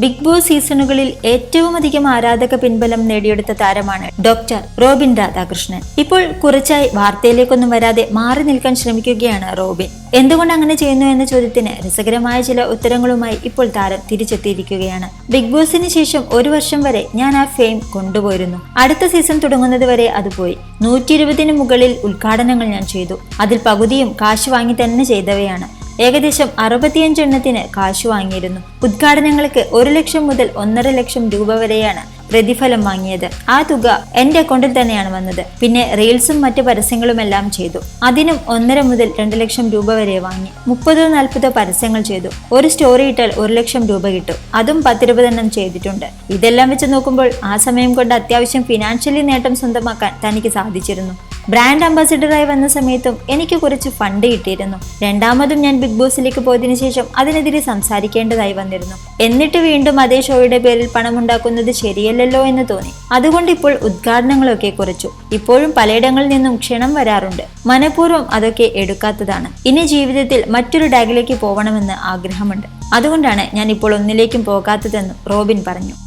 Big boss സീസണുകളിൽ ഏറ്റവും അധികം ആരാധക പിൻബലം നേടിയെടുത്ത താരമാണ് ഡോക്ടർ റോബിൻ രാധാകൃഷ്ണൻ. ഇപ്പോൾ കുറച്ചായി വാർത്തയിലേക്കൊന്നും വരാതെ മാറി നിൽക്കാൻ ശ്രമിക്കുകയാണ് റോബിൻ. എന്തുകൊണ്ട് അങ്ങനെ ചെയ്യുന്നു എന്ന ചോദ്യത്തിന് രസകരമായ ചില ഉത്തരങ്ങളുമായി ഇപ്പോൾ താരം തിരിച്ചെത്തിയിരിക്കുകയാണ്. ബിഗ് ബോസിന് ശേഷം ഒരു വർഷം വരെ ഞാൻ ആ ഫെയിം കൊണ്ടുപോയിരുന്നു. അടുത്ത സീസൺ തുടങ്ങുന്നത് വരെ അത് പോയി. നൂറ്റി ഇരുപതിന് മുകളിൽ ഉദ്ഘാടനങ്ങൾ ഞാൻ ചെയ്തു. അതിൽ പകുതിയും കാശ് വാങ്ങി തന്നെ ചെയ്തവയാണ്. ഏകദേശം അറുപത്തിയഞ്ചെണ്ണത്തിന് കാശ് വാങ്ങിയിരുന്നു. ഉദ്ഘാടനങ്ങൾക്ക് ഒരു ലക്ഷം മുതൽ ഒന്നര ലക്ഷം രൂപ വരെയാണ് പ്രതിഫലം വാങ്ങിയത്. ആ തുക എന്റെ അക്കൗണ്ടിൽ തന്നെയാണ് വന്നത്. പിന്നെ റീൽസും മറ്റ് പരസ്യങ്ങളുമെല്ലാം ചെയ്തു. അതിനും ഒന്നര മുതൽ രണ്ട് ലക്ഷം രൂപ വരെ വാങ്ങി. മുപ്പതോ നാൽപ്പതോ പരസ്യങ്ങൾ ചെയ്തു. ഒരു സ്റ്റോറി ഇട്ടാൽ ഒരു ലക്ഷം രൂപ കിട്ടും. അതും പത്തിരുപതെണ്ണം ചെയ്തിട്ടുണ്ട്. ഇതെല്ലാം വെച്ച് നോക്കുമ്പോൾ ആ സമയം കൊണ്ട് അത്യാവശ്യം ഫിനാൻഷ്യലി നേട്ടം സ്വന്തമാക്കാൻ തനിക്ക് സാധിച്ചിരുന്നു. ബ്രാൻഡ് അംബാസിഡറായി വന്ന സമയത്തും എനിക്ക് കുറച്ച് ഫണ്ട് കിട്ടിയിരുന്നു. രണ്ടാമതും ഞാൻ ബിഗ് ബോസിലേക്ക് പോയതിനു ശേഷം അതിനെതിരെ സംസാരിക്കേണ്ടതായി വന്നിരുന്നു. എന്നിട്ട് വീണ്ടും അതേ ഷോയുടെ പേരിൽ പണമുണ്ടാക്കുന്നത് ശരിയല്ലല്ലോ എന്ന് തോന്നി. അതുകൊണ്ട് ഇപ്പോൾ ഉദ്ഘാടനങ്ങളൊക്കെ കുറച്ചു. ഇപ്പോഴും പലയിടങ്ങളിൽ നിന്നും ക്ഷണം വരാറുണ്ട്. മനഃപൂർവം അതൊക്കെ എടുക്കാത്തതാണ്. ഇനി ജീവിതത്തിൽ മറ്റൊരു ഡാഗിലേക്ക് പോകണമെന്ന് ആഗ്രഹമുണ്ട്. അതുകൊണ്ടാണ് ഞാൻ ഇപ്പോൾ ഒന്നിലേക്കും പോകാത്തതെന്ന് റോബിൻ പറഞ്ഞു.